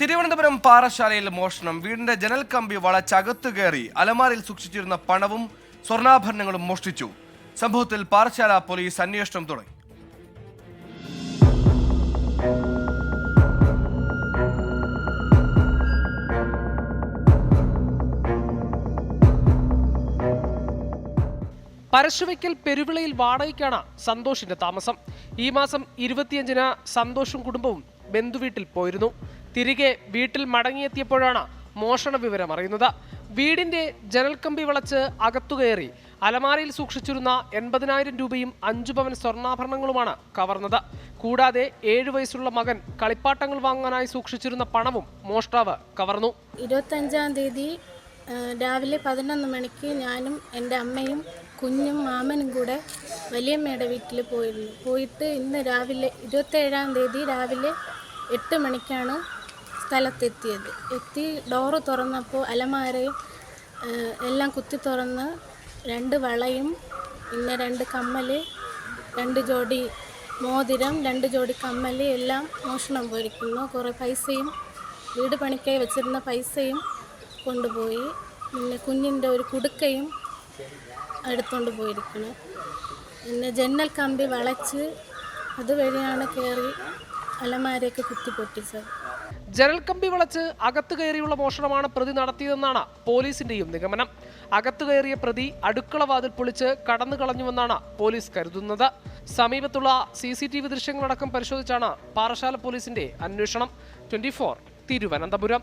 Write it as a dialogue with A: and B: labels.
A: തിരുവനന്തപുരം പാറശാലയിൽ മോഷണം. വീടിന്റെ ജനൽ കമ്പി വളച്ചകത്തു കയറി അലമാരിൽ സൂക്ഷിച്ചിരുന്ന പണവും സ്വർണാഭരണങ്ങളും മോഷ്ടിച്ചു. സംഭവത്തിൽ പാറശാല പോലീസ് അന്വേഷണം തുടങ്ങി.
B: പരശുവയ്ക്കൽ പെരുവിളയിൽ വാടകയ്ക്കാണ് സന്തോഷിന്റെ താമസം. ഈ മാസം ഇരുപത്തിയഞ്ചിന് സന്തോഷും കുടുംബവും ബന്ധുവീട്ടിൽ പോയിരുന്നു. തിരികെ വീട്ടിൽ മടങ്ങിയെത്തിയപ്പോഴാണ് മോഷണ വിവരം അറിയുന്നത്. വീടിന്റെ ജനൽക്കമ്പി വളച്ച് അകത്തുകയറി അലമാരയിൽ സൂക്ഷിച്ചിരുന്ന എൺപതിനായിരം രൂപയും അഞ്ചു പവൻ സ്വർണാഭരണങ്ങളുമാണ് കവർന്നത്. കൂടാതെ ഏഴു വയസ്സുള്ള മകൻ കളിപ്പാട്ടങ്ങൾ വാങ്ങാനായി സൂക്ഷിച്ചിരുന്ന പണവും മോഷ്ടാവ് കവർന്നു.
C: ഇരുപത്തഞ്ചാം തീയതി രാവിലെ പതിനൊന്ന് മണിക്ക് ഞാനും എന്റെ അമ്മയും കുഞ്ഞും മാമനും കൂടെ വലിയമ്മയുടെ വീട്ടിൽ പോയിരുന്നു. പോയിട്ട് ഇന്ന് രാവിലെ ഇരുപത്തേഴാം തീയതി രാവിലെ എട്ട് മണിക്കാണ് സ്ഥലത്തെത്തിയത്. എത്തി ഡോറ് തുറന്നപ്പോൾ അലമാരയും എല്ലാം കുത്തി തുറന്ന് രണ്ട് വളയും പിന്നെ രണ്ട് കമ്മൽ രണ്ട് ജോഡി മോതിരം രണ്ട് ജോഡി കമ്മൽ എല്ലാം മോഷണം പോയിരിക്കുന്നു കുറേ പൈസയും വീട് പണിക്കായി വെച്ചിരുന്ന പൈസയും കൊണ്ടുപോയി. പിന്നെ കുഞ്ഞിന്റെ ഒരു കുടുക്കയും എടുത്തുകൊണ്ട് പോയിരിക്കുന്നു. പിന്നെ ജന്നൽ കമ്പി വളച്ച് അതുവഴിയാണ് കയറി അലമാരയൊക്കെ കുത്തി പൊട്ടിച്ചത്
B: ജനൽ കമ്പി വളച്ച് അകത്ത് കയറിയുള്ള മോഷണമാണ് പ്രതി നടത്തിയതെന്നാണ് പോലീസിന്റെയും നിഗമനം. അകത്ത് കയറിയ പ്രതി അടുക്കള വാതിൽ പൊളിച്ച് കടന്നു കളഞ്ഞുവെന്നാണ് പോലീസ് കരുതുന്നത്. സമീപത്തുള്ള സി സി ടി വി ദൃശ്യങ്ങളടക്കം പരിശോധിച്ചാണ് പാറശാല പോലീസിന്റെ അന്വേഷണം. ട്വന്റി തിരുവനന്തപുരം.